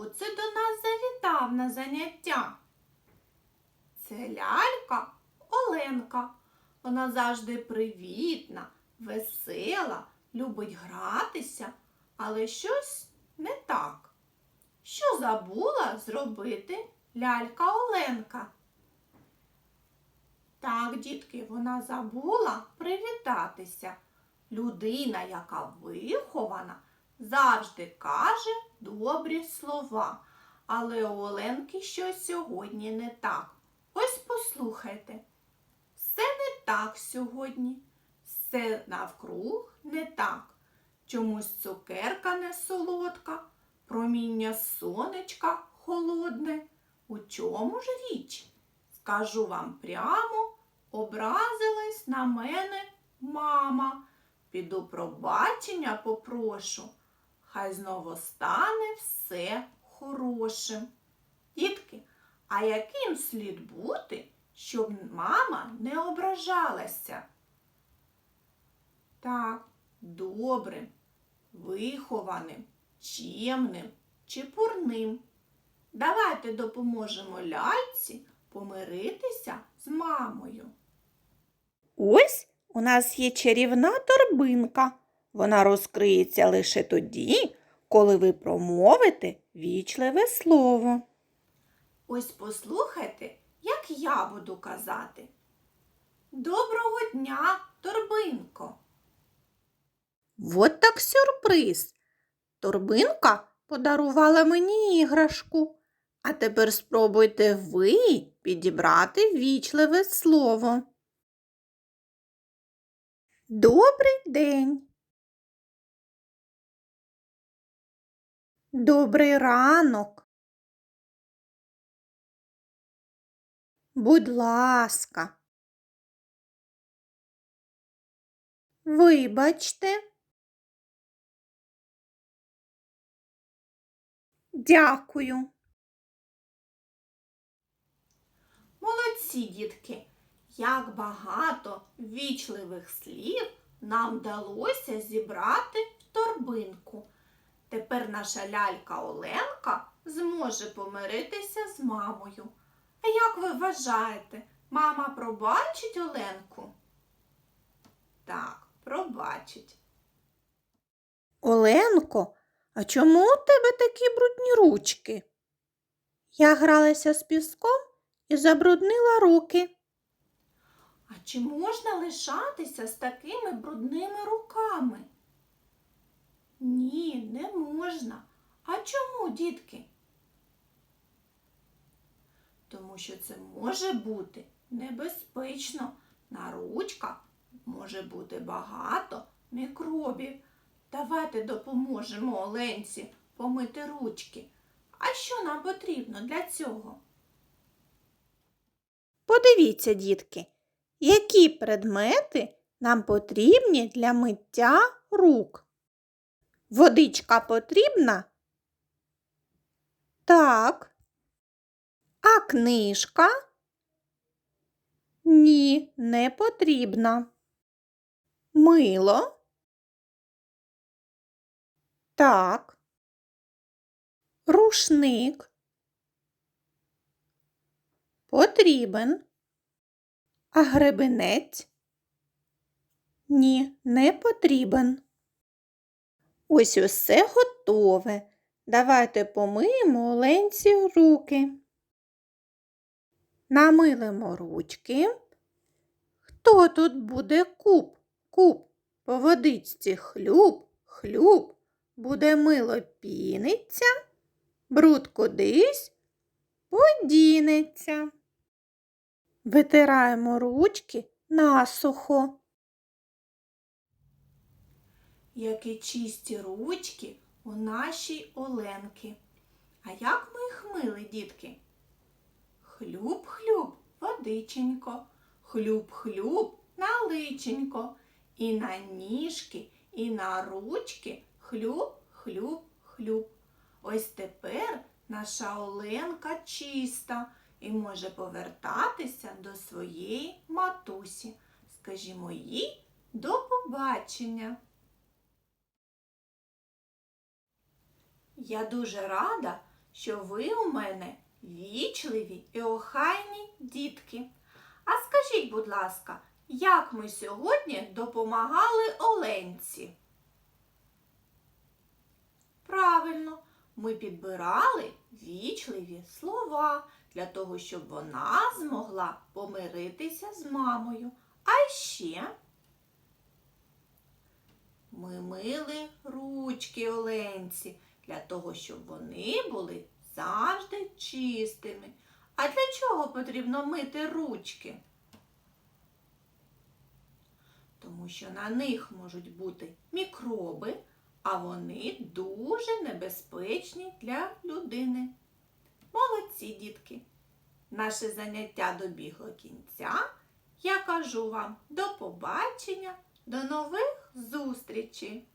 хто це до нас завітав на заняття? Це лялька Оленка. Вона завжди привітна, весела, любить гратися, але щось не так. Що забула зробити лялька Оленка? Так, дітки, вона забула привітатися. Людина, яка вихована, завжди каже добрі слова. Але у Оленки щось сьогодні не так. Ось послухайте. Все не так сьогодні, все навкруг не так. Чомусь цукерка не солодка, проміння сонечка холодне. У чому ж річ? Скажу вам прямо, образилась на мене мама. Піду пробачення попрошу, хай знову стане все хорошим. Дітки, а яким слід бути, щоб мама не ображалася? Так, добрим, вихованим, чемним, чепурним. Давайте допоможемо ляльці помиритися з мамою. Ось у нас є чарівна торбинка. Вона розкриється лише тоді, коли ви промовите вічливе слово. Ось послухайте, як я буду казати. Доброго дня, торбинко! Вот так сюрприз. Торбинка подарувала мені іграшку. А тепер спробуйте ви підібрати вічливе слово. Добрий день. Добрий ранок. Будь ласка. Вибачте. Дякую. Молодці, дітки! Як багато вічливих слів нам вдалося зібрати в торбинку. Тепер наша лялька Оленка зможе помиритися з мамою. А як ви вважаєте, мама пробачить Оленку? Так, пробачить. Оленко, а чому у тебе такі брудні ручки? Я гралася з піском і забруднила руки. А чи можна лишатися з такими брудними руками? Ні, не можна. А чому, дітки? Тому що це може бути небезпечно. На ручках може бути багато мікробів. Давайте допоможемо Оленці помити ручки. А що нам потрібно для цього? Подивіться, дітки, які предмети нам потрібні для миття рук. Водичка потрібна? Так. А книжка? Ні, не потрібна. Мило? Так. Рушник? Потрібен. А гребенець? Ні, не потрібен. Ось усе готове. Давайте помиємо Оленці руки. Намилимо ручки. Хто тут буде куб? Куб по водичці хлюб, хлюб, буде мило піниться, бруд кудись подінеться. Витираємо ручки насухо. Які чисті ручки у нашій Оленки. А як ми їх мили, дітки? Хлюб-хлюб, водиченько, хлюб-хлюб, наличенько. І на ніжки, і на ручки хлюб-хлюб-хлюб. Ось тепер наша Оленка чиста і може повертатися до своєї матусі. Скажімо їй до побачення. Я дуже рада, що ви у мене вічливі і охайні дітки. А скажіть, будь ласка, як ми сьогодні допомагали Оленці? Правильно, ми підбирали вічливі слова для того, щоб вона змогла помиритися з мамою. А ще ми мили ручки Оленці для того, щоб вони були завжди чистими. А для чого потрібно мити ручки? Тому що на них можуть бути мікроби, а вони дуже небезпечні для людини. Молодці, дітки! Наше заняття добігло кінця. Я кажу вам до побачення, до нових зустрічей!